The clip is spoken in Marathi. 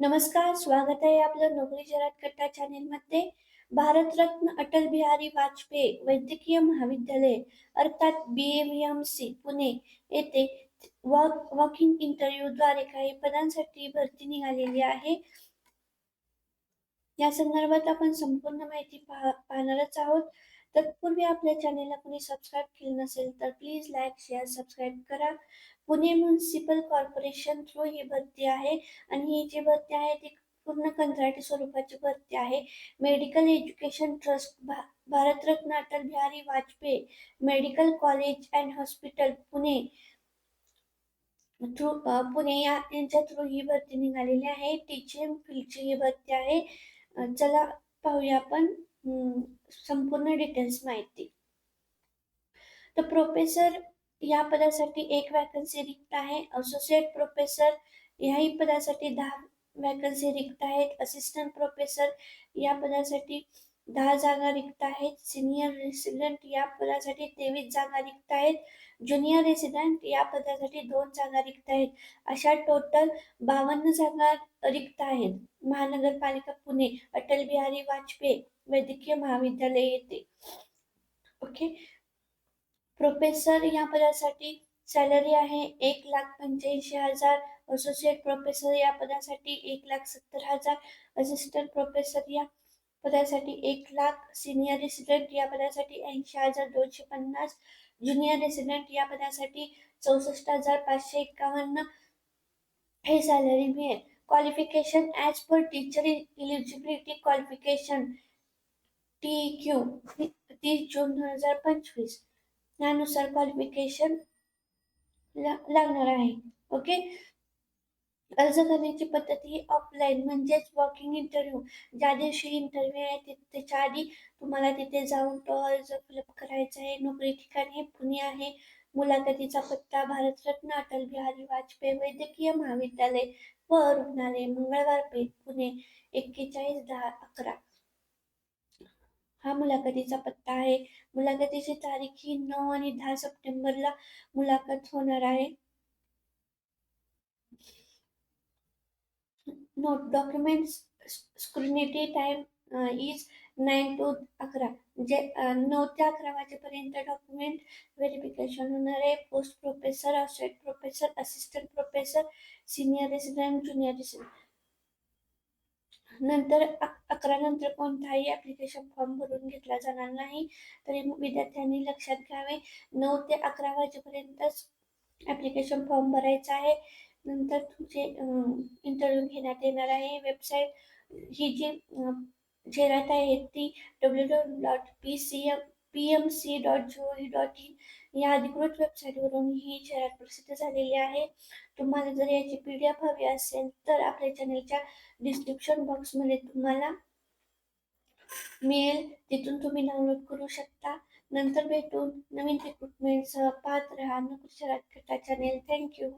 नमस्कार स्वागत आहे आपलं नोकरी जरात कट्टा चॅनेल मध्ये. भारतरत्न अटल बिहारी वाजपेयी वैद्यकीय महाविद्यालय अर्थात B M M C Pune येथे वॉक इन इंटरव्ह्यू द्वारे काही पदांसाठी भरती निघालेली आहे. या संदर्भात आपण संपूर्ण माहिती पाहणारच आहोत. तत्पूर्वी आपल्या चॅनेलला कुणी सबस्क्राईब केलं नसेल तर प्लीज लाईक शेअर सबस्क्राईब करा. पुणे म्युन्सिपल कॉर्पोरेशन थ्रू ही भरती आहे आणि ही जी भरती आहे ती पूर्ण कंत्राटी स्वरूपाची भरती आहे. मेडिकल एज्युकेशन ट्रस्ट भा Bharat Ratna Atal Bihari Vajpayee medical college and hospital Pune. Through Pune या यांच्या थ्रू ही भरती निघालेली आहे. टीचिंग फील्डची ही भरती आहे. चला पाहूया आपण. संपूर्ण डिटेल्स माहिती. तर प्रोफेसर या पदासाठी एक वॅकन्सी रिक्त आहे. असोसिएट प्रोफेसर याही पदासाठी दहा वॅकन्सी रिक्त आहेत. असिस्टंट प्रोफेसर या पदासाठी दहा जागा रिक्त आहेत. सिनियर रेसिडेंट या पदासाठी तेवीस जागा रिक्त आहेत. ज्युनियर रेसिडेंट या पदासाठी दोन जागा रिक्त आहेत. अशा टोटल बावन्न जागा रिक्त आहेत. महानगरपालिका पुणे अटल बिहारी वाजपेयी वैद्यकीय महाविद्यालय येते. ओके प्रोफेसर या पदासाठी सॅलरी आहे एक लाख पंच्याऐंशी हजार. असोसिएट प्रोफेसर या पदासाठी एक लाख सत्तर हजार. असिस्टंट प्रोफेसर या पदासाठी एक लाख. सिनियर रेसिडेंट या पदासाठी ऐंशी हजार दोनशे पन्नास. ज्युनियर रेसिडेंट या पदासाठी चौसष्ट हजार पाचशे एकावन्न हे सॅलरी मिळेल. Qualification as per teacher eligibility qualification T Q तीस जून दोन हजार पंचवीस. यानुसार क्वालिफिकेशन लागणार आहे. ओके अर्ज करण्याची पद्धत ही ऑफलाईन म्हणजेच वॉकिंग इंटरव्ह्यू ज्या दिवशी इंटरव्ह्यू आहे त्याच्या आधी तुम्हाला तिथे जाऊन तो अर्ज फिलअप करायचा आहे. नोकरी ठिकाणी पुणे आहे. मुलाखतीचा पत्ता भारतरत्न अटल बिहारी वाजपेयी वैद्यकीय महाविद्यालय व रुग्णालय मंगळवार पेठ पुणे. एक्केचाळीस दहा अकरा. हा मुलाखतीचा पत्ता आहे. मुलाखतीची तारीख ही नऊ आणि दहा सप्टेंबरला मुलाखत होणार आहे. Note document scrutiny time is nine to अकरा. जे uh, नऊ ते अकरा वाजेपर्यंत डॉक्युमेंट व्हेरिफिकेशन होणार आहे. Post professor associate professor assistant professor senior resident junior resident नंतर अकरा नंतर कोणताही ॲप्लिकेशन फॉर्म भरून घेतला जाणार नाही. तरी विद्यार्थ्यांनी लक्षात घ्यावे. नऊ ते अकरा वाजेपर्यंतच ॲप्लिकेशन फॉर्म भरायचा आहे. नंतर तुमचे इंटरव्ह्यू घेण्यात येणार आहे. वेबसाईट ही जी जाहिरात आहे ती W W dot P C M P M C dot G O dot IN या अधिकृत वेबसाईटवरून ही जाहिरात प्रसिद्ध झालेली आहे. तुम्हाला जर याची पी डी एफ हवी असेल तर आपल्या चॅनलच्या डिस्क्रिप्शन बॉक्समध्ये तुम्हाला मिळेल. तिथून तुम्ही डाउनलोड करू शकता. नंतर भेटून नवीन रिक्रुटमेंटसह पाहत राहा. नोकरी चॅनेल थँक्यू